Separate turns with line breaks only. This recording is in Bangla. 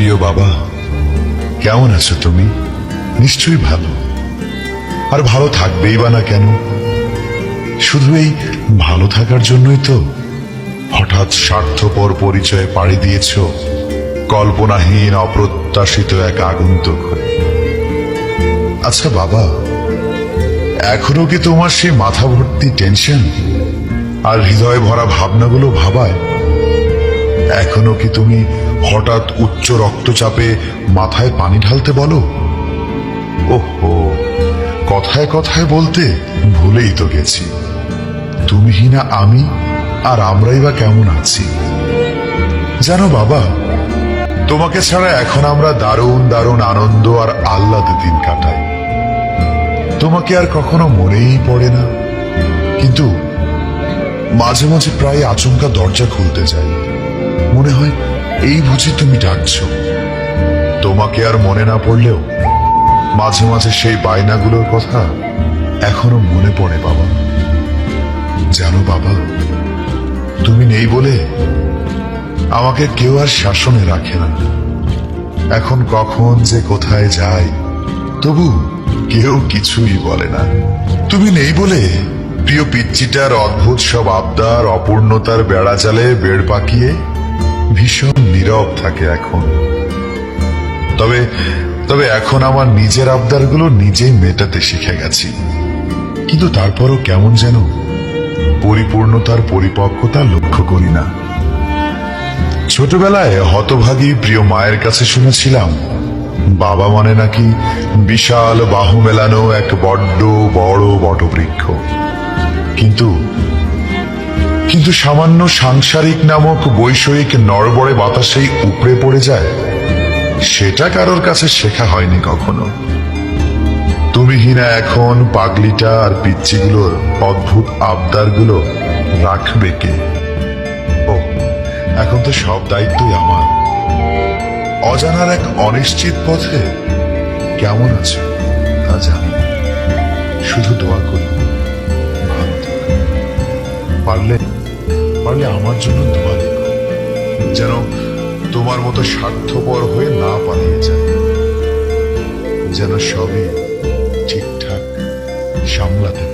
প্রিয় বাবা, কেমন আছো তুমি? নিশ্চয়ই ভালো। আর ভালো থাকবেই বা না কেন? শুধু এই ভালো থাকার জন্যই তো হঠাৎ স্বার্থপর পরিচয়ে পাড়ি দিয়েছ, কল্পনাহীন, অপ্রত্যাশিত এক আগন্তুক আচ্ছা বাবা, এখনও কি তোমার সেই মাথা ভর্তি টেনশন আর হৃদয় ভরা ভাবনাগুলো ভাবায় এখনও কি তুমি হঠাৎ উচ্চ রক্তচাপে মাথায় পানি ঢালতে বলো? ওহো, কথায় কথায় বলতে ভুলেই তো গেছি। তুমি না আমি, আর আমরাই বা কেমন আছি? জানো বাবা, তোমাকে ছাড়া এখন আমরা দারুণ দারুণ আনন্দ আর আহ্লাদে দিন কাটাই। তোমাকে আর কখনো মনেই পড়ে না। কিন্তু মাঝে মাঝে প্রায় আচমকা দরজা খুলতে যাই মনে হয় এই বুঝি তুমি ডাকছো। তোমাকে আর মনে না পড়লেও মাঝে মাঝে সেই বায়নাগুলোর কথা এখনও মনে পড়ে বাবা। জানো বাবা, তুমি নেই বলে আমাকে কেউ আর শাসনে রাখে না। এখন কখন যে কোথায় যাই, তবু কেউ কিছুই বলে না। তুমি নেই বলে প্রিয় পিচ্চিটার অদ্ভুত সব আবদার, অপূর্ণতার বেড়া চালে বেড় পাকিয়ে ভীষণ নীরব থাকে এখন। তবে তবে এখন আমার নিজের আবদারগুলো নিজেই মেটাতে শিখে গেছি। কিন্তু তারপরও কেমন যেন পরিপূর্ণতার পরিপক্কতা লক্ষ্য করি না। ছোটবেলায় হতভাগী প্রিয় মায়ের কাছে শুনেছিলাম, বাবা মানে নাকি বিশাল বাহু মেলানো এক বড্ড বড় বটবৃক্ষ। কিন্তু কিন্তু সামান্য সাংসারিক নামক বৈষয়িক নড়বড়ে বাতাসেই উপড়ে পড়ে যায়। সেটা কারোর কাছে শেখা হয়নি কখনো। তুমি হিনা এখন পাগলিটা আর পিচ্চিগুলোর অদ্ভুত আবদারগুলো রাখবে কে? ও, এখন তো সব দায়িত্বই আমার। অজানার এক অনিশ্চিত পথে কেমন আছে তা জানি। শুধু দোয়া করি পারলে পারলে আমার জন্য দোয়া লেখো যেন তোমার মতো স্বার্থপর হয়ে না পালিয়ে যায়। যেন সবই ঠিকঠাক সামলাতে